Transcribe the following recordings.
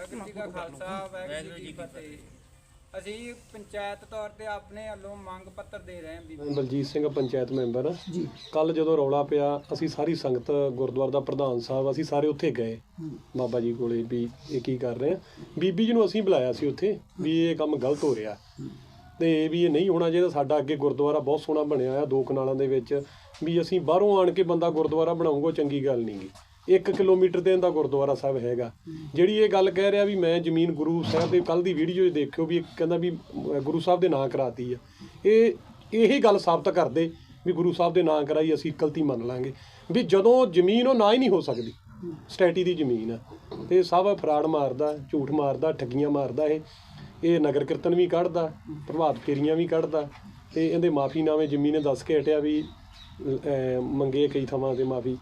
ਵਾਹਿਗੁਰੂ ਜੀ ਕਾ ਖਾਲਸਾ ਵਾਹਿਗੁਰੂ ਜੀ ਕੀ ਫਤਿਹ। ਅਸੀਂ ਪੰਚਾਇਤ ਤੌਰ ਤੇ ਆਪਣੇ ਵੱਲੋਂ ਮੰਗ ਪੱਤਰ ਦੇ ਰਹੇ ਹਾਂ ਬੀਬੀ। ਮੈਂ ਬਲਜੀਤ ਸਿੰਘ ਪੰਚਾਇਤ ਮੈਂਬਰ ਜੀ। ਕੱਲ ਜਦੋਂ ਰੌਲਾ ਪਿਆ ਅਸੀਂ ਸਾਰੀ ਸੰਗਤ ਗੁਰਦੁਆਰਾ ਦਾ ਪ੍ਰਧਾਨ ਸਾਹਿਬ ਅਸੀਂ ਸਾਰੇ ਉੱਥੇ ਗਏ। ਬਾਬਾ ਜੀ ਕੋਲੇ ਵੀ ਇਹ ਕੀ ਕਰ ਰਹੇ ਆ। ਬੀਬੀ ਜੀ ਨੂੰ ਅਸੀਂ ਬੁਲਾਇਆ ਸੀ ਉੱਥੇ ਵੀ ਇਹ ਕੰਮ ਗਲਤ ਹੋ ਰਿਹਾ। ਤੇ ਵੀ ਇਹ ਨਹੀਂ ਹੋਣਾ ਚਾਹੀਦਾ ਸਾਡਾ ਅੱਗੇ ਗੁਰਦੁਆਰਾ ਬਹੁਤ ਸੋਹਣਾ ਬਣਿਆ ਆ ਦੋ ਕਨਾਲਾਂ ਦੇ ਵਿੱਚ। ਵੀ ਅਸੀਂ ਬਾਹਰੋਂ ਆਣ ਕੇ ਬੰਦਾ ਗੁਰਦੁਆਰਾ ਬਣਾਉਂਗਾ ਚੰਗੀ ਗੱਲ ਨਹੀਂਗੀ 1 ਕਿਲੋਮੀਟਰ ਤੇ ਇਹਦਾ ਗੁਰਦੁਆਰਾ ਸਾਹਿਬ ਹੈਗਾ। ਜਿਹੜੀ ਇਹ ਗੱਲ ਕਹਿ ਰਿਹਾ ਵੀ ਮੈਂ ਜ਼ਮੀਨ ਗੁਰੂ ਸਾਹਿਬ ਦੇ ਕੱਲ ਦੀ ਵੀਡੀਓ 'ਚ ਦੇਖਿਓ ਵੀ ਇਹ ਕਹਿੰਦਾ ਵੀ ਗੁਰੂ ਸਾਹਿਬ ਦੇ ਨਾਂ ਕਰਾਤੀ ਆ। ਇਹ, ਇਹੀ ਗੱਲ ਸਾਬਤ ਕਰਦੇ ਵੀ ਗੁਰੂ ਸਾਹਿਬ ਦੇ ਨਾਂ ਕਰਾਈ ਅਸੀਂ ਗਲਤੀ ਮੰਨ ਲਾਂਗੇ। ਵੀ ਜਦੋਂ ਜ਼ਮੀਨ ਉਹ ਨਾ ਹੀ ਨਹੀਂ ਹੋ ਸਕਦੀ, ਸਟੈਟੀ ਦੀ ਜ਼ਮੀਨ ਆ। ਤੇ ਸਭ ਫਰਾਡ ਮਾਰਦਾ, ਝੂਠ ਮਾਰਦਾ, ਠੱਗੀਆਂ ਮਾਰਦਾ ਇਹ। ਇਹ ਨਗਰ ਕੀਰਤਨ ਵੀ ਕੱਢਦਾ, ਪ੍ਰਭਾਤ ਫੇਰੀਆਂ ਵੀ ਕੱਢਦਾ। ਤੇ ਇਹਦੇ ਮਾਫੀਨਾਮੇ ਜ਼ਮੀਨ ਨੇ ਦੱਸ ਕੇ ਹਟਿਆ ਵੀ ਅਹ, ਮੰਗੇ ਕਈ ਥਾਵਾਂ ਤੇ ਮਾਫੀ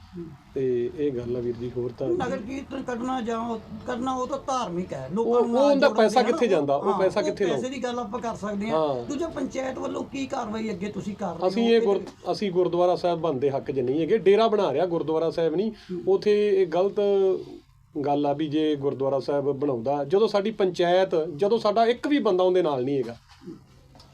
ਤੇ ਇਹ ਗੱਲ ਆ ਵੀਰ ਜੀ ਹੋਰ ਤਾਂ ਨਗਰ ਕੀਰਤਨ ਕੱਢਣਾ ਜਾਂ ਉਹ- ਕਰਨਾ ਉਹ ਤਾਂ ਧਾਰਮਿਕ ਹੈ। ਉਹ- ਨੂੰ ਉਹ ਨਾਲ ਉਹਦਾ ਜੋੜਨ ਪੈਸਾ ਦੀ ਹੈ ਨਾ, ਕਿੱਥੇ ਜਾਂਦਾ? ਉਹ ਹਾਂ, ਪੈਸਾ ਕਿੱਥੇ ਲਾਓ? ਪੈਸੇ ਦੀ ਗੱਲ ਆਪਾਂ ਕਰ ਸਕਦੇ ਹਾਂ। ਹਾਂ। ਦੂਜਾ ਪੰਚਾਇਤ ਵੱਲੋਂ ਕੀ ਕਾਰਵਾਈ ਅੱਗੇ ਤੁਸੀਂ ਕਰ ਰਹੇ ਹੋ? ਅਸੀਂ ਇਹ ਗੁਰ ਅਸੀਂ ਗੁਰਦੁਆਰਾ ਸਾਹਿਬ ਬੰਦੇ ਹੱਕ 'ਚ ਨਹੀਂ ਹੈਗੇ। ਡੇਰਾ ਬਣਾ ਰਿਹਾ ਗੁਰਦੁਆਰਾ ਸਾਹਿਬ ਨਹੀਂ। ਉਥੇ ਇਹ ਗਲਤ ਗੱਲ ਆ ਵੀ ਜੇ ਗੁਰਦੁਆਰਾ ਸਾਹਿਬ ਬਣਾਉਂਦਾ ਜਦੋਂ ਸਾਡੀ ਪੰਚਾਇਤ ਜਦੋਂ ਸਾਡਾ ਇੱਕ ਵੀ ਬੰਦਾ ਉਹਦੇ ਨਾਲ ਨਹੀਂ ਹੈਗਾ।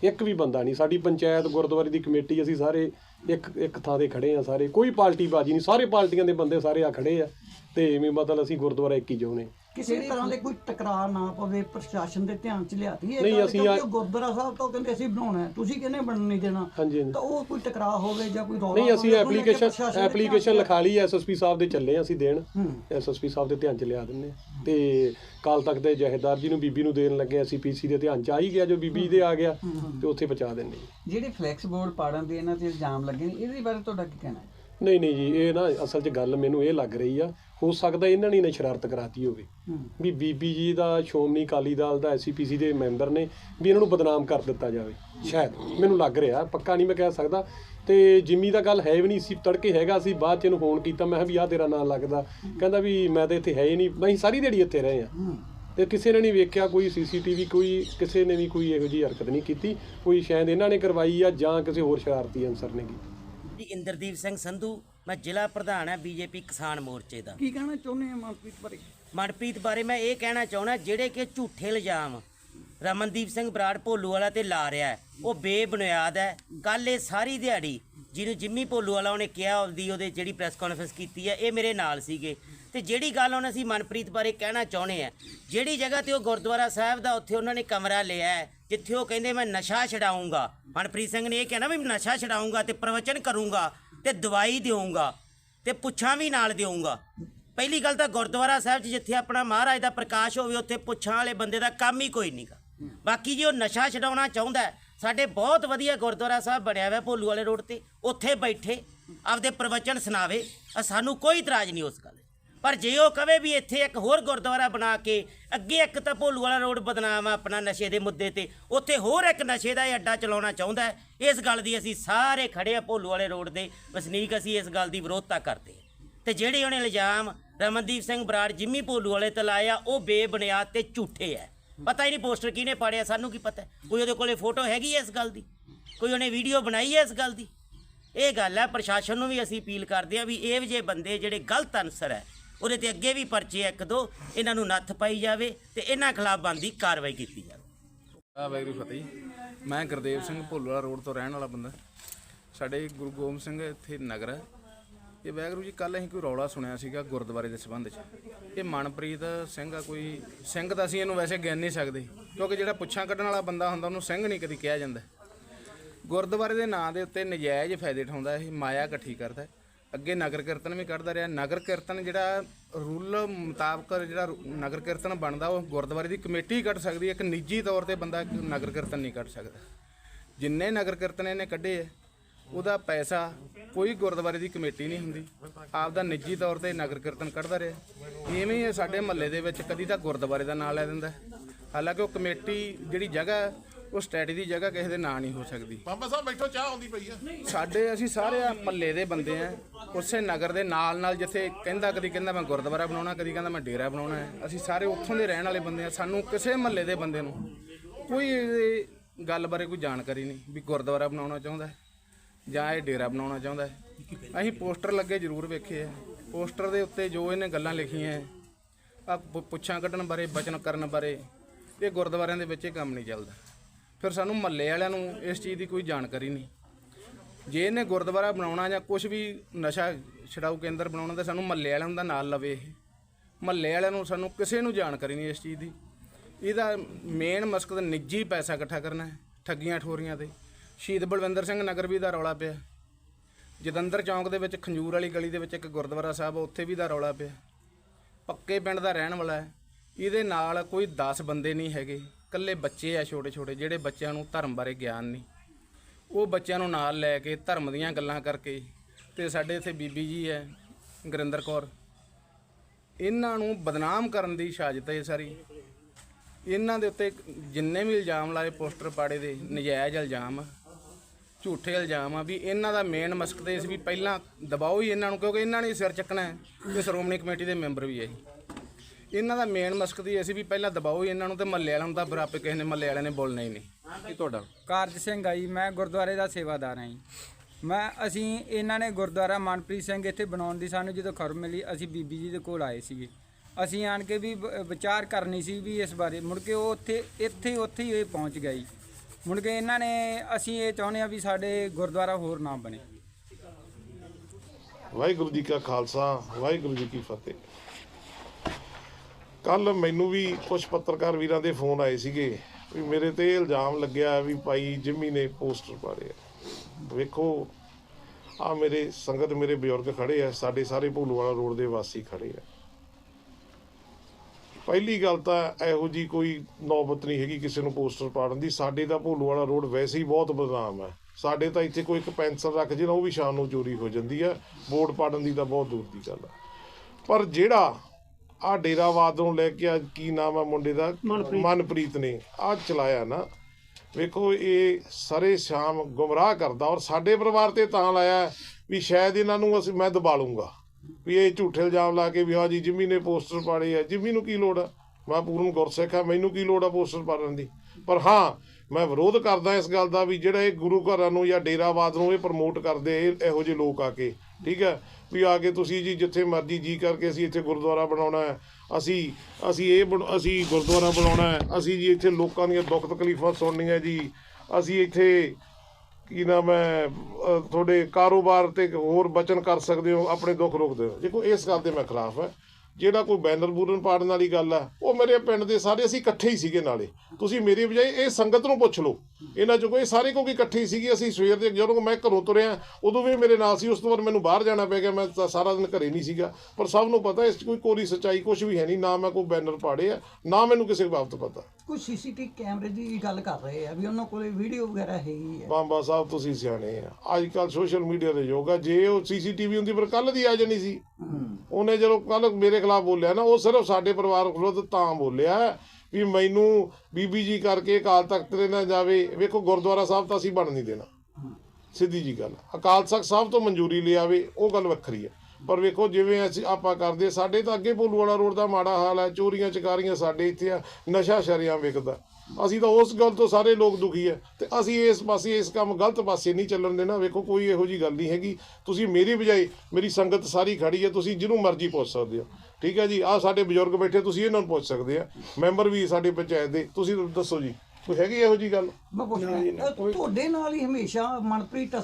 ਇੱਕ ਵੀ ਬੰਦਾ ਨਹੀਂ। ਸਾਡੀ ਪੰਚਾਇਤ ਗੁਰਦੁਆਰੇ ਦੀ ਕਮੇਟੀ ਅਸੀਂ ਸਾਰੇ ਇੱਕ ਇੱਕ ਥਾਂ ਤੇ ਖੜੇ ਆ ਸਾਰੇ। ਕੋਈ ਪਾਰਟੀ ਬਾਜੀ ਨਹੀਂ। ਸਾਰੇ ਪਾਰਟੀਆਂ ਦੇ ਬੰਦੇ ਸਾਰੇ ਆ ਖੜੇ ਆ। ਤੇ ਵੀ ਮਤਲਬ ਅਸੀਂ ਗੁਰਦੁਆਰਾ ਇੱਕ ਹੀ ਚਾਹੁੰਦੇ ਕਿਸੇ ਤਰ੍ਹਾਂ ਦੇ ਕੋਈ ਟਕਰਾਅ ਨਾ ਪਵੇ ਪ੍ਰਸ਼ਾਸਨ ਦੇ ਧਿਆਨ ਚ ਲਿਆਤੀ ਇਹ ਗੱਲ ਕਿਉਂਕਿ ਗੁਰਦੁਆਰਾ ਸਾਹਿਬ ਤੋਂ ਕਹਿੰਦੇ ਅਸੀਂ ਬਣਾਉਣਾ ਹੈ, ਤੁਸੀਂ ਕਿਹਨੇ ਬਣਨ ਨਹੀਂ ਦੇਣਾ? ਹਾਂਜੀ ਹਾਂਜੀ। ਤਾਂ ਉਹ ਕੋਈ ਟਕਰਾਅ ਹੋਵੇ ਜਾਂ ਕੋਈ ਰੌਲਾ ਨਹੀਂ ਅਸੀਂ ਹੋਵੇ, ਉਹਨੂੰ ਲੈ ਕੇ ਐਪਲੀਕੇਸ਼ਨ ਪ੍ਰਸ਼ਾਸਨ ਦੇ ਧਿਆਨ 'ਚ ਐਪਲੀਕੇਸ਼ਨ ਲਿਖਾ ਲਈ ਐਸਐਸਪੀ ਸਾਹਿਬ ਦੇ ਚੱਲੇ ਹਾਂ ਅਸੀਂ ਦੇਣ। ਐਸਐਸਪੀ ਸਾਹਿਬ ਦੇ ਧਿਆਨ ਚ ਲਿਆ ਦਿੰਨੇ ਹਾਂ। ਤੇ ਕਾਲ ਤੱਕ ਦੇ ਜਹੇਦਾਰ ਜੀ ਨੂੰ ਬੀਬੀ ਨੂੰ ਦੇਣ ਲੱਗੇ ਅਸੀਂ ਪੀਸੀ ਦੇ ਧਿਆਨ ਚ ਆ ਹੀ ਗਿਆ ਜੋ ਬੀਬੀ ਦੇ ਆ ਗਿਆ ਤੇ ਉੱਥੇ ਪਹੁੰਚਾ ਦਿੰਨੇ ਹਾਂ। ਜਿਹੜੇ ਫਲੈਕਸ ਬੋਰਡ ਪਾੜਨ ਦੇ ਇਹਨਾਂ ਤੇ ਇਲਜ਼ਾਮ ਲੱਗੇ ਨੇ ਇਹਦੇ ਬਾਰੇ ਤੁਹਾਡਾ ਕੀ ਕਹਿਣਾ ਹੈ? ਨਹੀਂ ਨਹੀਂ ਜੀ ਇਹ ਨਾ ਅਸਲ 'ਚ ਗੱਲ ਮੈਨੂੰ ਇਹ ਲੱਗ ਰਹੀ ਆ ਹੋ ਸਕਦਾ ਇਹਨਾਂ ਨੇ ਨਾ ਸ਼ਰਾਰਤ ਕਰਾਤੀ ਹੋਵੇ। ਵੀ ਬੀਬੀ ਜੀ ਦਾ ਸ਼੍ਰੋਮਣੀ ਅਕਾਲੀ ਦਲ ਦਾ ਐਸਸੀਪੀਸੀ ਦੇ ਮੈਂਬਰ ਨੇ ਵੀ ਇਹਨਾਂ ਨੂੰ ਬਦਨਾਮ ਕਰ ਦਿੱਤਾ ਜਾਵੇ। ਸ਼ਾਇਦ ਮੈਨੂੰ ਲੱਗ ਰਿਹਾ ਪੱਕਾ ਨਹੀਂ ਮੈਂ ਕਹਿ ਸਕਦਾ। ਤੇ ਜਿੰਮੀ ਦਾ ਗੱਲ ਹੈ ਵੀ ਨਹੀਂ ਸੀ ਤੜਕੇ ਹੈਗਾ ਸੀ ਬਾਅਦ ਚ ਇਹਨੂੰ ਫੋਨ ਕੀਤਾ ਮੈਂ ਕਿਹਾ ਵੀ ਆਹ ਤੇਰਾ ਨਾਂ ਲੱਗਦਾ। ਕਹਿੰਦਾ ਵੀ ਮੈਂ ਤਾਂ ਇੱਥੇ ਹੈ ਹੀ ਨਹੀਂ ਮੈਂ ਸਾਰੀ ਦਿਹਾੜੀ ਇੱਥੇ ਰਹੇ ਆ ਤੇ ਕਿਸੇ ਨੇ ਨਹੀਂ ਵੇਖਿਆ ਕੋਈ ਸੀਸੀਟੀਵੀ ਕੋਈ ਕਿਸੇ ਨੇ ਵੀ ਕੋਈ ਇਹੋ ਜਿਹੀ ਹਰਕਤ ਨਹੀਂ ਕੀਤੀ। ਕੋਈ ਸ਼ਾਇਦ ਇਹਨਾਂ ਨੇ ਕਰਵਾਈ ਆ ਜਾਂ ਕਿਸੇ ਹੋਰ ਸ਼ਰਾਰਤੀ ਅਨਸਰ ਨੇ ਕੀਤੀ। ਜੀ ਇੰਦਰਦੀਪ ਸਿੰਘ ਸੰਧੂ ਮੈਂ ਜ਼ਿਲ੍ਹਾ ਪ੍ਰਧਾਨ ਹਾਂ ਬੀਜੇਪੀ ਕਿਸਾਨ ਮੋਰਚੇ ਦਾ। ਕੀ ਕਹਿਣਾ ਚਾਹੁੰਦੇ ਆ ਮਨਪ੍ਰੀਤ ਬਾਰੇ? ਮਨਪ੍ਰੀਤ ਬਾਰੇ ਮੈਂ ਇਹ ਕਹਿਣਾ ਚਾਹੁੰਦਾ ਜਿਹੜੇ ਕਿ ਝੂਠੇ ਇਲਜ਼ਾਮ ਰਮਨਦੀਪ ਸਿੰਘ ਬਰਾੜ ਭੋਲੂ ਵਾਲਾ ਤੇ ਲਾ ਰਿਹਾ ਹੈ ਉਹ ਬੇਬੁਨਿਆਦ ਹੈ। ਕੱਲ ਇਹ ਸਾਰੀ ਦਿਹਾੜੀ ਜਿਹਨੂੰ ਜਿੰਮੀ ਭੋਲੂ ਵਾਲਾ ਉਹਨੇ ਕਿਹਾ ਉਹਦੀ ਉਹਦੇ ਜਿਹੜੀ ਪ੍ਰੈਸ ਕਾਨਫਰੰਸ ਕੀਤੀ ਹੈ ਇਹ ਮੇਰੇ ਨਾਲ ਸੀਗੇ। ਤੇ ਜਿਹੜੀ ਗੱਲ ਹੁਣ ਅਸੀਂ ਮਨਪ੍ਰੀਤ ਬਾਰੇ ਕਹਿਣਾ ਚਾਹੁੰਦੇ ਆ ਜਿਹੜੀ ਜਗ੍ਹਾ ਤੇ ਉਹ ਗੁਰਦੁਆਰਾ ਸਾਹਿਬ ਦਾ ਉੱਥੇ ਉਹਨਾਂ ਨੇ ਕਮਰਾ ਲਿਆ ਜਿੱਥੇ ਉਹ ਕਹਿੰਦੇ ਮੈਂ ਨਸ਼ਾ ਛਡਾਊਂਗਾ। ਮਨਪ੍ਰੀਤ ਸਿੰਘ ਨੇ ਇਹ ਕਹਿਣਾ ਵੀ ਮੈਂ ਨਸ਼ਾ ਛਡਾਊਂਗਾ ਤੇ ਪ੍ਰਵਚਨ ਕਰੂੰਗਾ। ਤੇ ਦਵਾਈ ਦੇਵਾਂਗਾ ਤੇ ਪੁੱਛਾਂ ਵੀ ਨਾਲ ਦੇਵਾਂਗਾ ਪਹਿਲੀ ਗੱਲ ਤਾਂ ਗੁਰਦੁਆਰਾ ਸਾਹਿਬ 'ਚ ਜਿੱਥੇ ਆਪਣਾ ਮਹਾਰਾਜ ਦਾ ਪ੍ਰਕਾਸ਼ ਹੋਵੇ, ਉੱਥੇ ਪੁੱਛਾਂ ਵਾਲੇ ਬੰਦੇ ਦਾ ਕੰਮ ਹੀ ਕੋਈ ਨਹੀਂਗਾ ਬਾਕੀ ਜੇ ਉਹ ਨਸ਼ਾ ਛਡਾਉਣਾ ਚਾਹੁੰਦਾ ਸਾਡੇ ਬਹੁਤ ਵਧੀਆ ਗੁਰਦੁਆਰਾ ਸਾਹਿਬ ਬਣਿਆ ਹੋਇਆ ਭੋਲੂ ਵਾਲੇ ਰੋਡ ਤੇ, ਉੱਥੇ ਬੈਠੇ, ਆਪਦੇ ਪ੍ਰਵਚਨ ਸੁਣਾਵੇ ਸਾਨੂੰ ਕੋਈ ਇਤਰਾਜ਼ ਨਹੀਂ ਉਸ ਗੱਲ ਪਰ ਜੇ ਉਹ ਕਵੇ ਵੀ ਇੱਥੇ ਇੱਕ ਹੋਰ ਗੁਰਦੁਆਰਾ ਬਣਾ ਕੇ ਅੱਗੇ ਇੱਕ ਤਾਂ ਭੋਲੂ ਵਾਲਾ ਰੋਡ ਬਦਨਾਮ ਆ ਆਪਣਾ ਨਸ਼ੇ ਦੇ ਮੁੱਦੇ ਤੇ, ਉੱਥੇ ਹੋਰ ਇੱਕ ਨਸ਼ੇ ਦਾ ਹੀ ਅੱਡਾ ਚਲਾਉਣਾ ਚਾਹੁੰਦਾ ਇਸ ਗੱਲ ਦੀ ਅਸੀਂ ਸਾਰੇ ਖੜੇ ਆ ਭੋਲੂ ਵਾਲੇ ਰੋਡ ਦੇ, ਵਸਨੀਕ ਅਸੀਂ ਇਸ ਗੱਲ ਦੀ ਵਿਰੋਧਤਾ ਕਰਦੇ ਹਾਂ। ਤੇ ਜਿਹੜੇ ਉਹਨੇ ਇਲਜ਼ਾਮ ਰਮਨਦੀਪ ਸਿੰਘ ਬਰਾੜ, ਜਿੰਮੀ ਭੋਲੂ ਵਾਲੇ ਤੇ ਲਾਇਆ ਉਹ ਬੇਬੁਨਿਆਦ ਤੇ ਝੂਠੇ ਐ ਪਤਾ ਹੀ ਨਹੀਂ ਪੋਸਟਰ ਕਿਹਨੇ ਪਾੜਿਆ, ਸਾਨੂੰ ਕੀ ਪਤਾ ਕੋਈ ਉਹਦੇ ਕੋਲੇ ਫੋਟੋ ਹੈਗੀ ਐ ਇਸ ਗੱਲ ਦੀ? ਕੋਈ ਉਹਨੇ ਵੀਡੀਓ ਬਣਾਈ ਐ ਇਸ ਗੱਲ ਦੀ? ਇਹ ਗੱਲ ਹੈ, ਪ੍ਰਸ਼ਾਸਨ ਨੂੰ ਵੀ ਅਸੀਂ ਅਪੀਲ ਕਰਦੇ ਹਾਂ ਵੀ ਇਹ ਜਿਹੇ ਬੰਦੇ ਜਿਹੜੇ ਗਲਤ ਅਨਸਰ ਹੈ ਉਹਦੇ ਤੇ ਅੱਗੇ ਵੀ ਪਰਚੇ ਆ ਇੱਕ ਦੋ, ਇਹਨਾਂ ਨੂੰ ਨੱਥ ਪਾਈ ਜਾਵੇ ਤੇ ਇਹਨਾਂ ਖਿਲਾਫ ਬਣਦੀ ਕਾਰਵਾਈ ਕੀਤੀ ਜਾਵੇ। ਆ ਵਾਹਿਗੁਰੂ ਫਤਿਹ ਮੈਂ ਗੁਰਦੇਵ ਸਿੰਘ ਭੋਲੂਵਾਲਾ ਰੋਡ ਤੋਂ ਰਹਿਣ ਵਾਲਾ ਬੰਦਾ। ਸਾਡੇ ਗੁਰੂ ਗੋਬਿੰਦ ਸਿੰਘ ਇੱਥੇ ਨਗਰ ਹੈ। ਇਹ ਵਾਹਿਗੁਰੂ ਜੀ ਕੱਲ ਅਸੀਂ ਕੋਈ ਰੌਲਾ ਸੁਣਿਆ ਸੀਗਾ ਗੁਰਦੁਆਰੇ ਦੇ ਸੰਬੰਧ 'ਚ। ਇਹ ਮਨਪ੍ਰੀਤ ਸਿੰਘ ਆ, ਕੋਈ ਸਿੰਘ ਤਾਂ ਅਸੀਂ ਇਹਨੂੰ ਵੈਸੇ ਗਿਣ ਨਹੀਂ ਸਕਦੇ। ਕਿਉਂਕਿ ਜਿਹੜਾ ਪੁੱਛਾਂ ਕੱਢਣ ਵਾਲਾ ਬੰਦਾ ਹੁੰਦਾ, ਉਹਨੂੰ ਸਿੰਘ ਨਹੀਂ ਕਦੀ ਕਿਹਾ ਜਾਂਦਾ। ਗੁਰਦੁਆਰੇ ਦੇ ਨਾਂ ਦੇ ਉੱਤੇ ਨਜਾਇਜ਼ ਫਾਇਦੇ ਉਠਾਉਂਦਾ ਇਹ, ਮਾਇਆ ਇਕੱਠੀ ਕਰਦਾ। ਅੱਗੇ ਨਗਰ ਕੀਰਤਨ ਵੀ ਕੱਢਦਾ ਰਿਹਾ। ਨਗਰ ਕੀਰਤਨ ਜਿਹੜਾ ਰੂਲ ਮੁਤਾਬਕ ਜਿਹੜਾ ਨਗਰ ਕੀਰਤਨ ਬਣਦਾ, ਉਹ ਗੁਰਦੁਆਰੇ ਦੀ ਕਮੇਟੀ ਹੀ ਕੱਢ ਸਕਦੀ ਹੈ। ਇੱਕ ਨਿੱਜੀ ਤੌਰ ਤੇ ਬੰਦਾ ਇੱਕ ਨਗਰ ਕੀਰਤਨ ਨਹੀਂ ਕੱਢ ਸਕਦਾ। ਜਿੰਨੇ ਨਗਰ ਕੀਰਤਨ ਇਹਨੇ ਕੱਢੇ ਹੈ ਉਹਦਾ ਪੈਸਾ ਕੋਈ ਗੁਰਦੁਆਰੇ ਦੀ ਕਮੇਟੀ ਨਹੀਂ ਹੁੰਦੀ। ਆਪਦਾ ਨਿੱਜੀ ਤੌਰ ਤੇ ਨਗਰ ਕੀਰਤਨ ਕੱਢਦਾ ਰਿਹਾ। ਇਵੇਂ ਹੀ ਇਹ ਸਾਡੇ ਮਹੱਲੇ ਦੇ ਵਿੱਚ ਕਦੀ ਤਾਂ ਗੁਰਦੁਆਰੇ ਦਾ ਨਾਮ ਲੈ ਦਿੰਦਾ। ਹਾਲਾਂਕਿ ਉਹ ਕਮੇਟੀ ਜਿਹੜੀ ਜਗ੍ਹਾ ਉਹ ਸਟੈਟੀ ਦੀ ਜਗ੍ਹਾ ਕਿਸੇ ਦੇ ਨਾਂ ਨਹੀਂ ਹੋ ਸਕਦੀ। ਬਾਬਾ ਸਾਹਿਬ ਬੈਠੋ ਚਾਹ ਆਉਂਦੀ ਪਈ ਆ। ਸਾਡੇ ਅਸੀਂ ਸਾਰੇ ਆ ਮਹੱਲੇ ਦੇ ਬੰਦੇ ਆ। ਉਸੇ ਨਗਰ ਦੇ ਨਾਲ ਨਾਲ ਜਿੱਥੇ ਕਹਿੰਦਾ ਕਦੀ ਕਹਿੰਦਾ ਮੈਂ ਗੁਰਦੁਆਰਾ ਬਣਾਉਣਾ ਕਦੀ ਕਹਿੰਦਾ ਮੈਂ ਡੇਰਾ ਬਣਾਉਣਾ ਹੈ। ਅਸੀਂ ਸਾਰੇ ਉੱਥੋਂ ਦੇ ਰਹਿਣ ਵਾਲੇ ਬੰਦੇ ਆ। ਸਾਨੂੰ ਕਿਸੇ ਮਹੱਲੇ ਦੇ ਬੰਦੇ ਨੂੰ ਕੋਈ ਇਹ ਗੱਲ ਬਾਰੇ ਕੋਈ ਜਾਣਕਾਰੀ ਨਹੀਂ ਵੀ ਗੁਰਦੁਆਰਾ ਬਣਾਉਣਾ ਚਾਹੁੰਦਾ ਹੈ ਜਾਂ ਇਹ ਡੇਰਾ ਬਣਾਉਣਾ ਚਾਹੁੰਦਾ ਹੈ। ਅਸੀਂ ਪੋਸਟਰ ਲੱਗੇ ਜ਼ਰੂਰ ਵੇਖੇ ਆ। ਪੋਸਟਰ ਦੇ ਉੱਤੇ ਜੋ ਇਹਨੇ ਗੱਲਾਂ ਲਿਖੀਆਂ ਆ ਪੁੱਛਾਂ ਕੱਢਣ ਬਾਰੇ ਬਚਨ ਕਰਨ ਬਾਰੇ ਇਹ ਗੁਰਦੁਆਰਿਆਂ ਦੇ ਵਿੱਚ ਇਹ ਕੰਮ ਨਹੀਂ ਚੱਲਦਾ। ਫਿਰ ਸਾਨੂੰ ਮਹੱਲੇ ਵਾਲਿਆਂ ਨੂੰ ਇਸ ਚੀਜ਼ ਦੀ ਕੋਈ ਜਾਣਕਾਰੀ ਨਹੀਂ। ਜੇ ਇਹਨੇ ਗੁਰਦੁਆਰਾ ਬਣਾਉਣਾ ਜਾਂ ਕੁਝ ਵੀ ਨਸ਼ਾ ਛਡਾਊ ਕੇਂਦਰ ਬਣਾਉਣਾ ਤਾਂ ਸਾਨੂੰ ਮਹੱਲੇ ਵਾਲਿਆਂ ਦਾ ਨਾਲ ਲਵੇ ਇਹ। ਮਹੱਲੇ ਵਾਲਿਆਂ ਨੂੰ ਸਾਨੂੰ ਕਿਸੇ ਨੂੰ ਜਾਣਕਾਰੀ ਨਹੀਂ ਇਸ ਚੀਜ਼ ਦੀ। ਇਹਦਾ ਮੇਨ ਮਕਸਦ ਨਿੱਜੀ ਪੈਸਾ ਇਕੱਠਾ ਕਰਨਾ ਹੈ, ਠੱਗੀਆਂ ਠੋਰੀਆਂ ਤੇ। ਸ਼ਹੀਦ ਬਲਵਿੰਦਰ ਸਿੰਘ ਨਗਰ ਵੀ ਦਾ ਰੌਲਾ ਪਿਆ। ਜਦੰਦਰ ਚੌਂਕ ਦੇ ਵਿੱਚ ਖੰਜੂਰ ਵਾਲੀ ਗਲੀ ਦੇ ਵਿੱਚ ਇੱਕ ਗੁਰਦੁਆਰਾ ਸਾਹਿਬ ਉੱਥੇ ਵੀ ਦਾ ਰੌਲਾ ਪਿਆ। ਪੱਕੇ ਪਿੰਡ ਦਾ ਰਹਿਣ ਵਾਲਾ ਹੈ। ਇਹਦੇ ਨਾਲ ਕੋਈ 10 ਬੰਦੇ ਨਹੀਂ ਹੈਗੇ, ਇਕੱਲੇ ਬੱਚੇ ਆ ਛੋਟੇ ਛੋਟੇ, ਜਿਹੜੇ ਬੱਚਿਆਂ ਨੂੰ ਧਰਮ ਬਾਰੇ ਗਿਆਨ ਨਹੀਂ। ਉਹ ਬੱਚਿਆਂ ਨੂੰ ਨਾਲ ਲੈ ਕੇ ਧਰਮ ਦੀਆਂ ਗੱਲਾਂ ਕਰਕੇ, ਤੇ ਸਾਡੇ ਇੱਥੇ ਬੀਬੀ ਜੀ ਹੈ, ਗੁਰਿੰਦਰ ਕੌਰ। ਇਹਨਾਂ ਨੂੰ ਬਦਨਾਮ ਕਰਨ ਦੀ ਸਾਜ਼ਿਸ਼ ਹੈ ਸਾਰੀ। ਇਹਨਾਂ ਦੇ ਉੱਤੇ ਜਿੰਨੇ ਵੀ ਇਲਜ਼ਾਮ ਲਾਏ, ਪੋਸਟਰ ਪਾੜੇ ਦੇ, ਨਜਾਇਜ਼ ਇਲਜ਼ਾਮ ਆ ਝੂਠੇ ਇਲਜ਼ਾਮ ਆ, ਵੀ ਇਹਨਾਂ ਦਾ ਮੇਨ ਮਕਸਦ ਇਹ ਸੀ ਵੀ ਪਹਿਲਾਂ ਦਬਾਓ ਹੀ ਇਹਨਾਂ ਨੂੰ, ਕਿਉਂਕਿ ਇਹਨਾਂ ਨੇ ਸਿਰ ਚੱਕਣਾ ਹੈ। ਇਹ ਸ਼੍ਰੋਮਣੀ ਕਮੇਟੀ ਦੇ ਮੈਂਬਰ ਵੀ ਹੈ ਜੀ ਇਹਨਾਂ ਦਾ ਮੇਨ ਮਕਸਦ ਇਹ ਸੀ ਵੀ ਪਹਿਲਾਂ ਦਬਾਓ ਹੀ ਇਹਨਾਂ ਨੂੰ ਤੇ ਮਹੱਲੇ ਵਾਲਿਆਂ ਨੂੰ ਤਾਂ ਕਿਸੇ ਨੇ ਮਹੱਲੇ ਵਾਲਿਆਂ ਨੇ ਬੋਲਣਾ ਹੀ ਨਹੀਂ। ਕੀ ਤੁਹਾਡਾ? ਕਾਰਜ ਸਿੰਘ ਆ ਜੀ ਮੈਂ ਗੁਰਦੁਆਰੇ ਦਾ ਸੇਵਾਦਾਰ ਹਾਂ ਜੀ। ਮੈਂ ਅਸੀਂ ਇਹਨਾਂ ਨੇ ਗੁਰਦੁਆਰਾ ਮਨਪ੍ਰੀਤ ਸਿੰਘ ਇੱਥੇ ਬਣਾਉਣ ਦੀ ਸਾਨੂੰ ਜਦੋਂ ਖਬਰ ਮਿਲੀ ਅਸੀਂ ਬੀਬੀ ਜੀ ਦੇ ਕੋਲ ਆਏ ਸੀਗੇ। ਅਸੀਂ ਆਣ ਕੇ ਵੀ ਵ- ਵਿਚਾਰ ਕਰਨੀ ਸੀ ਵੀ ਇਸ ਬਾਰੇ ਮੁੜ ਕੇ ਉਹ ਉੱਥੇ ਇੱਥੇ ਉੱਥੇ ਹੀ ਇਹ ਪਹੁੰਚ ਗਈ ਮੁੜ ਕੇ ਇਹਨਾਂ ਨੇ ਅਸੀਂ ਇਹ ਚਾਹੁੰਦੇ ਆ ਵੀ ਸਾਡੇ ਗੁਰਦੁਆਰਾ ਹੋਰ ਨਾ ਬਣੇ। ਵਾਹਿਗੁਰੂ ਜੀ ਕਾ ਖਾਲਸਾ ਵਾਹਿਗੁਰੂ ਜੀ ਕੀ ਫਤਿਹ। ਕੱਲ ਮੈਨੂੰ ਵੀ ਕੁਝ ਪੱਤਰਕਾਰ ਵੀਰਾਂ ਦੇ ਫੋਨ ਆਏ ਸੀਗੇ ਵੀ ਮੇਰੇ ਤੇ ਇਹ ਇਲਜ਼ਾਮ ਲੱਗਿਆ ਵੀ ਭਾਈ ਜਿੰਮੀ ਨੇ ਪੋਸਟਰ ਪਾੜੇ ਆ। ਵੇਖੋ ਆ ਮੇਰੇ ਸੰਗਤ, ਮੇਰੇ ਬਜ਼ੁਰਗ ਖੜੇ ਆ, ਸਾਡੇ ਸਾਰੇ ਭੋਲੂਵਾਲਾ ਰੋਡ ਦੇ ਵਾਸੀ ਖੜੇ ਆ। ਪਹਿਲੀ ਗੱਲ ਤਾਂ ਇਹੋ ਜੀ ਕੋਈ ਨੌਬਤ ਨਹੀਂ ਹੈਗੀ ਕਿਸੇ ਨੂੰ ਪੋਸਟਰ ਪਾੜਨ ਦੀ। ਸਾਡੇ ਤਾਂ ਭੋਲੂਵਾਲਾ ਰੋਡ ਵੈਸੇ ਹੀ ਬਹੁਤ ਬਦਨਾਮ ਹੈ ਸਾਡੇ ਤਾਂ ਇੱਥੇ ਕੋਈ ਇੱਕ ਪੈਨਸਲ ਰੱਖ ਜੇ ਨਾ, ਉਹ ਵੀ ਸ਼ਾਮ ਨੂੰ ਚੋਰੀ ਹੋ ਜਾਂਦੀ ਹੈ ਬੋਰਡ ਪਾੜਨ ਦੀ ਤਾਂ ਬਹੁਤ ਦੂਰ ਦੀ ਗੱਲ ਆ। ਪਰ ਜਿਹੜਾ ਆ ਡੇਰਾਵਾਦ ਨੂੰ ਲੈ ਕੇ ਆ ਕੀ ਨਾਮ ਹੈ ਮੁੰਡੇ ਦਾ? ਮਨਪ੍ਰੀਤ। ਨੇ। ਆ ਚਲਾਇਆ ਨਾ। ਵੇਖੋ ਇਹ ਸਾਰੇ ਸ਼ਾਮ ਗੁੰਮਰਾਹ ਕਰਦਾ ਔਰ ਸਾਡੇ ਪਰਿਵਾਰ ਤੇ ਤਾਂ ਲਾਇਆ ਵੀ ਸ਼ਾਇਦ ਇਹਨਾਂ ਨੂੰ ਅਸੀਂ ਮੈਂ ਦਬਾ ਲੂੰਗਾ ਵੀ ਇਹ ਝੂਠੇ ਇਲਜ਼ਾਮ ਲਾ ਕੇ ਵੀ ਹਾਂ ਜੀ ਜਿੰਮੀ ਨੇ ਪੋਸਟਰ ਪਾੜੇ ਆ। ਜਿੰਮੀ ਨੂੰ ਕੀ ਲੋੜ ਆ? ਮੈਂ ਪੂਰਨ ਗੁਰਸਿੱਖ ਆ ਮੈਨੂੰ ਕੀ ਲੋੜ ਆ ਪੋਸਟਰ ਪਾੜਨ ਦੀ? ਪਰ ਹਾਂ ਮੈਂ ਵਿਰੋਧ ਕਰਦਾ ਇਸ ਗੱਲ ਦਾ ਵੀ ਜਿਹੜਾ ਇਹ ਗੁਰੂ ਘਰਾਂ ਨੂੰ ਜਾਂ ਡੇਰਾਵਾਦ ਨੂੰ ਇਹ ਪ੍ਰਮੋਟ ਕਰਦੇ ਇਹੋ ਜਿਹੇ ਲੋਕ ਆ ਕੇ। ਠੀਕ ਹੈ? ਵੀ ਆ ਕੇ ਤੁਸੀਂ ਜੀ ਜਿੱਥੇ ਮਰਜ਼ੀ ਜੀ ਕਰਕੇ ਅਸੀਂ ਇੱਥੇ ਗੁਰਦੁਆਰਾ ਬਣਾਉਣਾ ਹੈ। ਅਸੀਂ ਅਸੀਂ ਇਹ ਬਣ- ਅਸੀਂ ਗੁਰਦੁਆਰਾ ਬਣਾਉਣਾ ਹੈ। ਅਸੀਂ ਜੀ ਇੱਥੇ ਲੋਕਾਂ ਦੀਆਂ ਦੁੱਖ ਤਕਲੀਫਾਂ ਸੁਣਨੀਆਂ ਜੀ। ਅਸੀਂ ਇੱਥੇ, ਕੀ ਨਾਮ ਹੈ ਤੁਹਾਡੇ ਕਾਰੋਬਾਰ ਤੇ ਹੋਰ ਬਚਨ ਕਰ ਸਕਦੇ ਹੋ, ਆਪਣੇ ਦੁੱਖ ਰੋਕਦੇ ਹੋ। ਦੇਖੋ, ਇਸ ਗੱਲ ਦੇ ਮੈਂ ਖਿਲਾਫ ਹੈ। ਜਿਹੜਾ ਕੋਈ ਬੈਨਰ ਬੂਰਨ ਪਾੜਨ ਵਾਲੀ ਗੱਲ ਆ ਉਹ ਮੇਰੇ ਪਿੰਡ ਦੇ ਸਾਰੇ ਅਸੀਂ ਇਕੱਠੇ ਹੀ ਸੀਗੇ ਨਾਲੇ। ਤੁਸੀਂ ਮੇਰੀ ਬਜਾਏ ਇਹ ਸੰਗਤ ਨੂੰ ਪੁੱਛ ਲਓ। ਇਹਨਾਂ ਚੋਂ ਕੋਈ ਸਾਰੇ ਕਿਉਂਕਿ ਇਕੱਠੇ ਹੀ ਸੀਗੇ ਅਸੀਂ ਸਵੇਰ ਦੇ ਜਦੋਂ ਮੈਂ ਘਰੋਂ ਤੁਰਿਆ ਉਦੋਂ ਵੀ ਮੇਰੇ ਨਾਲ ਸੀ ਉਸ ਤੋਂ ਬਾਅਦ ਮੈਨੂੰ ਬਾਹਰ ਜਾਣਾ ਪੈ ਗਿਆ ਮੈਂ ਤਾਂ ਸਾਰਾ ਦਿਨ ਘਰੇ ਨਹੀਂ ਸੀਗਾ। ਪਰ ਸਭ ਨੂੰ ਪਤਾ ਇਸ 'ਚ ਕੋਈ ਕੋਰੀ ਸੱਚਾਈ ਕੁਝ ਵੀ ਹੈ ਨਹੀਂ ਨਾ ਮੈਂ ਕੋਈ ਬੈਨਰ ਪਾੜੇ ਆ ਨਾ ਮੈਨੂੰ ਕਿਸੇ ਬਾਬਤ ਪਤਾ। ਕੁਝ ਸੀਸੀਟੀਵੀ ਕੈਮਰੇ ਦੀ ਗੱਲ ਕਰ ਰਹੇ ਆ ਵੀ ਉਹਨਾਂ ਕੋਲੇ ਵੀਡੀਓ ਵਗੈਰਾ ਹੈਗੀ ਆ ਬਾਂਬਾ ਸਾਹਿਬ ਤੁਸੀਂ ਸਿਆਣੇ ਆ। ਅੱਜ ਕੱਲ ਸੋਸ਼ਲ ਮੀਡੀਆ ਦੇ ਯੁੱਗ ਜੇ ਉਹ ਸੀਸੀਟੀਵੀ ਹੁੰਦੀ ਪਰ ਕੱਲ ਦੀ ਆ ਜਾਣੀ ਸੀ। ਉਹਨੇ ਜਦੋਂ ਕੱਲ ਮੇਰੇ ਖਿਲਾਫ ਬੋਲਿਆ ਨਾ ਉਹ ਸਿਰਫ ਸਾਡੇ ਪਰਿਵਾਰ ਵਿਰੁੱਧ ਤਾਂ ਬੋਲਿਆ ਵੀ ਮੈਨੂੰ ਬੀਬੀ ਜੀ ਕਰਕੇ ਅਕਾਲ ਤਖਤ ਤੇ ਨਾ ਜਾਵੇ। ਵੇਖੋ, ਗੁਰਦੁਆਰਾ ਸਾਹਿਬ ਤਾਂ ਅਸੀਂ ਬਣ ਨਹੀਂ ਦੇਣਾ। ਸਿੱਧੀ ਜੀ ਗੱਲ। ਅਕਾਲ ਤਖਤ ਸਾਹਿਬ ਤੋਂ ਮਨਜ਼ੂਰੀ ਲਿਆਵੇ ਉਹ ਗੱਲ ਵੱਖਰੀ ਹੈ। ਪਰ ਵੇਖੋ, ਜਿਵੇਂ ਅਸੀਂ ਆਪਾਂ ਕਰਦੇ, ਸਾਡੇ ਤਾਂ ਅੱਗੇ ਭੋਲੂ ਵਾਲਾ ਰੋਡ ਦਾ ਮਾੜਾ ਹਾਲ ਹੈ, ਚੋਰੀਆਂ ਚਕਾਰੀਆਂ ਸਾਡੇ ਇੱਥੇ ਆ, ਨਸ਼ਾ ਸ਼ਰਿਆਂ ਵਿਕਦਾ। ਅਸੀਂ ਤਾਂ ਉਸ ਗੱਲ ਤੋਂ ਸਾਰੇ ਲੋਕ ਦੁਖੀ ਹੈ ਤੇ ਅਸੀਂ ਇਸ ਪਾਸੇ ਇਸ ਕੰਮ ਗਲਤ ਪਾਸੇ ਨਹੀਂ ਚੱਲਣ ਦੇਣਾ। ਵੇਖੋ, ਕੋਈ ਇਹੋ ਜੀ ਗੱਲ ਨਹੀਂ ਹੈਗੀ। ਤੁਸੀਂ ਮੇਰੀ ਬਜਾਏ ਮੇਰੀ ਸੰਗਤ ਸਾਰੀ ਖੜੀ ਹੈ ਤੁਸੀਂ ਜਿਹਨੂੰ ਮਰਜ਼ੀ ਪੁੱਛ ਸਕਦੇ ਹੋ। ਠੀਕ ਹੈ ਜੀ? ਆਹ ਸਾਡੇ ਬਜ਼ੁਰਗ ਬੈਠੇ, ਤੁਸੀਂ ਇਹਨਾਂ ਨੂੰ ਪੁੱਛ ਸਕਦੇ ਆ। ਮੈਂਬਰ ਵੀ ਸਾਡੇ ਪੰਚਾਇਤ ਦੇ। ਤੁਸੀਂ ਦੱਸੋ ਜੀ। ਕੋਈ ਹੈਗੀ ਇਹੋ ਜੀ ਗੱਲ? ਮੈਂ ਪੁੱਛਦਾ ਅ, ਤੁਹਾਡੇ ਨਾਲ ਹੀ ਹਮੇਸ਼ਾ ਮਨਪ੍ਰੀਤ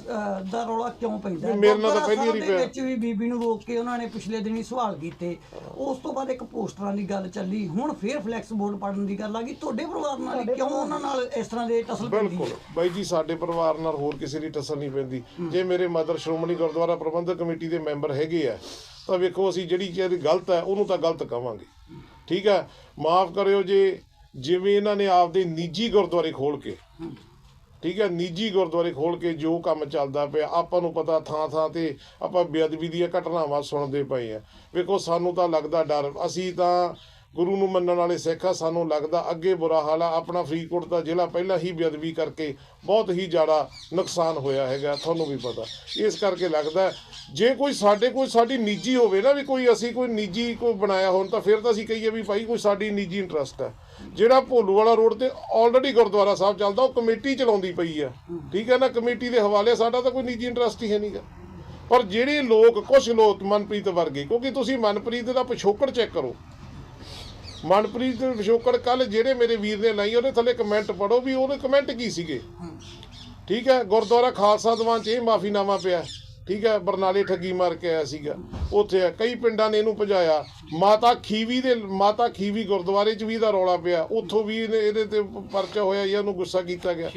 ਦਾ ਰੌਲਾ ਕਿਉਂ ਪੈਂਦਾ? ਮੇਰੇ ਨਾਲ ਤਾਂ ਪਹਿਲੀ ਵਾਰੀ ਸਾਹਿਬ ਦੇ ਪਿਆ। ਵਿੱਚ ਵੀ ਬੀਬੀ ਨੂੰ ਰੋਕ ਕੇ ਉਹਨਾਂ ਨੇ ਪਿਛਲੇ ਦਿਨੀ ਸਵਾਲ ਕੀਤੇ। ਉਸ ਤੋਂ ਬਾਅਦ ਇੱਕ ਪੋਸਟਰਾਂ ਦੀ ਗੱਲ ਚੱਲੀ। ਹੁਣ ਫੇਰ ਫਲੈਕਸ ਬੋਰਡ ਪੜਨ ਦੀ ਗੱਲ ਆ ਗਈ। ਤੁਹਾਡੇ ਪਰਿਵਾਰ ਨਾਲ ਹੀ ਕਿਉਂ ਉਹਨਾਂ ਨਾਲ ਇਸ ਤਰ੍ਹਾਂ ਦੇ ਟਸਲ ਪੈਂਦੀ ਬਿਲਕੁਲ। ਹੈ ਬਾਈ ਜੀ ਸਾਡੇ ਪਰਿਵਾਰ ਨਾਲ ਹੋਰ ਕਿਸੇ ਦੀ ਟੱਸਰ ਨਹੀਂ ਪੈਂਦੀ। ਜੇ ਮੇਰੇ ਮਦਰ ਸ਼੍ਰੋਮਣੀ ਗੁਰਦੁਆਰਾ ਪ੍ਰਬੰਧਕ ਕਮੇਟੀ ਦੇ ਮੈਂਬਰ ਹੈਗੇ ਆ ਤਾਂ ਵੇਖੋ ਅਸੀਂ ਜਿਹੜੀ ਚੀਜ਼ ਗਲਤ ਹੈ ਉਹਨੂੰ ਤਾਂ ਗਲਤ ਕਵਾਂਗੇ। ਠੀਕ ਹੈ? ਮਾਫ ਕਰਿਓ ਜੇ ਜਿਵੇਂ ਇਹਨਾਂ ਨੇ ਆਪਦੇ ਨਿੱਜੀ ਗੁਰਦੁਆਰੇ ਖੋਲ ਕੇ, ਠੀਕ ਹੈ, ਨਿੱਜੀ ਗੁਰਦੁਆਰੇ ਖੋਲ ਕੇ ਜੋ ਕੰਮ ਚੱਲਦਾ ਪਿਆ, ਆਪਾਂ ਨੂੰ ਪਤਾ ਥਾਂ ਥਾਂ ਤੇ ਆਪਾਂ ਬੇਅਦਬੀ ਦੀਆਂ ਘਟਨਾਵਾਂ ਸੁਣਦੇ ਪਏ ਆ। ਵੇਖੋ, ਸਾਨੂੰ ਤਾਂ ਲੱਗਦਾ ਡਰ, ਅਸੀਂ ਤਾਂ ਗੁਰੂ ਨੂੰ ਮੰਨਣ ਵਾਲੇ ਸਿੱਖ ਆ, ਸਾਨੂੰ ਲੱਗਦਾ ਅੱਗੇ ਬੁਰਾ ਹਾਲ ਆ। ਆਪਣਾ ਫਰੀਦਕੋਟ ਦਾ ਜ਼ਿਲ੍ਹਾ ਪਹਿਲਾਂ ਹੀ ਬੇਅਦਬੀ ਕਰਕੇ ਬਹੁਤ ਹੀ ਜ਼ਿਆਦਾ ਨੁਕਸਾਨ ਹੋਇਆ ਹੈਗਾ, ਤੁਹਾਨੂੰ ਵੀ ਪਤਾ। ਇਸ ਕਰਕੇ ਲੱਗਦਾ ਜੇ ਕੋਈ ਸਾਡੇ ਕੋਈ ਸਾਡੀ ਨਿੱਜੀ ਹੋਵੇ ਨਾ ਵੀ ਕੋਈ ਅਸੀਂ ਕੋਈ ਨਿੱਜੀ ਕੋਈ ਬਣਾਇਆ ਹੋਣ, ਤਾਂ ਫਿਰ ਤਾਂ ਅਸੀਂ ਕਹੀਏ ਵੀ ਭਾਈ ਕੋਈ ਸਾਡੀ ਨਿੱਜੀ ਇੰਟਰਸਟ ਹੈ। ਜਿਹੜਾ ਭੋਲੂ ਵਾਲਾ ਰੋਡ ਤੇ ਆਲਰੇਡੀ ਗੁਰਦੁਆਰਾ ਸਾਹਿਬ ਚੱਲਦਾ, ਉਹ ਕਮੇਟੀ ਚਲਾਉਂਦੀ ਪਈ ਹੈ। ਠੀਕ ਹੈ ਨਾ, ਕਮੇਟੀ ਦੇ ਹਵਾਲੇ ਸਾਡਾ ਤਾਂ ਕੋਈ ਨਿੱਜੀ ਇੰਟਰਸਟ ਹੀ ਹੈ ਨਹੀਂਗਾ ਪਰ ਜਿਹੜੇ ਲੋਕ ਕੁਝ ਲੋਕ ਮਨਪ੍ਰੀਤ ਵਰਗੇ, ਕਿਉਂਕਿ ਤੁਸੀਂ ਮਨਪ੍ਰੀਤ ਦਾ ਪਿਛੋਕੜ ਚੈੱਕ ਕਰੋ ਮਨਪ੍ਰੀਤ ਪਿਛੋਕੜ ਕੱਲ ਜਿਹੜੇ ਮੇਰੇ ਵੀਰ ਨੇ ਲਾਈ ਉਹਦੇ ਥੱਲੇ ਕਮੈਂਟ ਪੜੋ ਵੀ ਉਹਦੇ ਕਮੈਂਟ ਕੀ ਸੀਗੇ? ਠੀਕ ਹੈ ਗੁਰਦੁਆਰਾ ਖਾਲਸਾ ਦੀਵਾਨ ਚ ਇਹ ਮਾਫੀਨਾਮਾ ਪਿਆ। ਠੀਕ ਹੈ ਬਰਨਾਲੇ ਠੱਗੀ ਮਾਰ ਕੇ ਆਇਆ ਸੀਗਾ। ਉੱਥੇ ਆ, ਕਈ ਪਿੰਡਾਂ ਨੇ ਇਹਨੂੰ ਭਜਾਇਆ। ਮਾਤਾ ਖੀਵੀ ਦੇ ਮਾਤਾ ਖੀਵੀ ਗੁਰਦੁਆਰੇ ਚ ਵੀ ਇਹਦਾ ਰੌਲਾ ਪਿਆ। ਉੱਥੋਂ ਵੀ ਇਹਨੇ ਇਹਦੇ ਤੇ ਪਰਚਾ ਹੋਇਆ ਜਾਂ ਉਹਨੂੰ ਗੁੱਸਾ ਕੀਤਾ ਗਿਆ।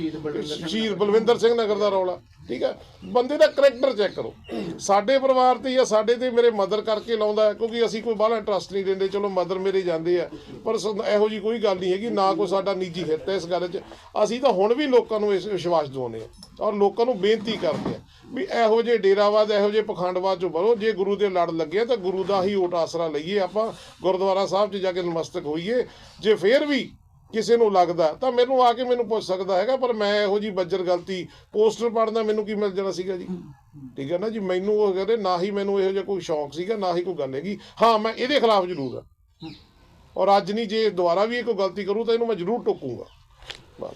ਸ਼ਹੀਦ ਬਲਵਿੰਦਰ ਸਿੰਘ ਨਗਰ। ਦਾ ਰੌਲਾ। ਠੀਕ ਹੈ? ਬੰਦੇ ਦਾ ਕਰੈਕਟਰ ਚੈੱਕ ਕਰੋ। ਸਾਡੇ ਪਰਿਵਾਰ ਤੇ ਜਾਂ ਸਾਡੇ ਤੇ ਮੇਰੇ ਮਦਰ ਕਰਕੇ ਲਾਉਂਦਾ ਹੈ, ਕਿਉਂਕਿ ਅਸੀਂ ਕੋਈ ਬਾਹਲਾ ਇੰਟਰਸਟ ਨਹੀਂ ਦਿੰਦੇ। ਚਲੋ ਮਦਰ ਮੇਰੇ ਜਾਂਦੇ ਆ। ਪਰ ਸ- ਇਹੋ ਜੀ ਕੋਈ ਗੱਲ ਨਹੀਂ ਹੈਗੀ ਨਾ ਕੋਈ ਸਾਡਾ ਨਿੱਜੀ ਹਿੱਤ ਹੈ ਇਸ ਗੱਲ 'ਚ। ਅਸੀਂ ਤਾਂ ਹੁਣ ਵੀ ਲੋਕਾਂ ਨੂੰ ਇਸ ਵਿਸ਼ਵਾਸ ਦਿਵਾਉਂਦੇ ਆ ਔਰ ਲੋਕਾਂ ਨੂੰ ਬੇਨਤੀ ਕਰਦੇ ਆ ਵੀ ਇਹੋ ਜਿਹੇ ਡੇਰਾਵਾਦ ਇਹੋ ਜਿਹੇ ਪਖੰਡਵਾਦ ਚੋਂ ਬਰੋ। ਜੇ ਗੁਰੂ ਦੇ ਲੜ ਲੱਗੇ ਤਾਂ ਗੁਰੂ ਦਾ ਹੀ ਓਟ ਆਸਰਾ ਲਈਏ ਆਪਾਂ ਗੁਰਦੁਆਰਾ ਸਾਹਿਬ 'ਚ ਜਾ ਕੇ ਨਮਸਤਕ ਹੋਈਏ। ਜੇ ਫੇਰ ਵੀ ਕਿਸੇ ਨੂੰ ਲੱਗਦਾ, ਤਾਂ ਮੈਨੂੰ ਆ ਕੇ ਮੈਨੂੰ ਪੁੱਛ ਸਕਦਾ ਹੈਗਾ, ਪਰ ਮੈਂ ਇਹੋ ਜੀ ਬੱਜਰ ਗਲਤੀ ਪੋਸਟਰ ਪੜਨਾ ਮੈਨੂੰ ਕੀ ਮਿਲ ਜਾਣਾ ਸੀਗਾ ਜੀ? ਠੀਕ ਹੈ ਨਾ ਜੀ? ਮੈਨੂੰ ਉਹ ਕਹਿੰਦੇ, ਨਾ ਹੀ ਮੈਨੂੰ ਇਹੋ ਜਿਹਾ ਕੋਈ ਸ਼ੌਂਕ ਸੀਗਾ, ਨਾ ਹੀ ਕੋਈ ਗੱਲ ਹੈਗੀ। ਹਾਂ, ਮੈਂ ਇਹਦੇ ਖਿਲਾਫ ਜ਼ਰੂਰ ਆ। ਔਰ ਅੱਜ ਨਹੀਂ, ਜੇ ਦੁਬਾਰਾ ਵੀ ਇਹ ਕੋਈ ਗਲਤੀ ਕਰੂ, ਤਾਂ ਇਹਨੂੰ ਮੈਂ ਜ਼ਰੂਰ ਟੋਕੂਗਾ। ਬਸ।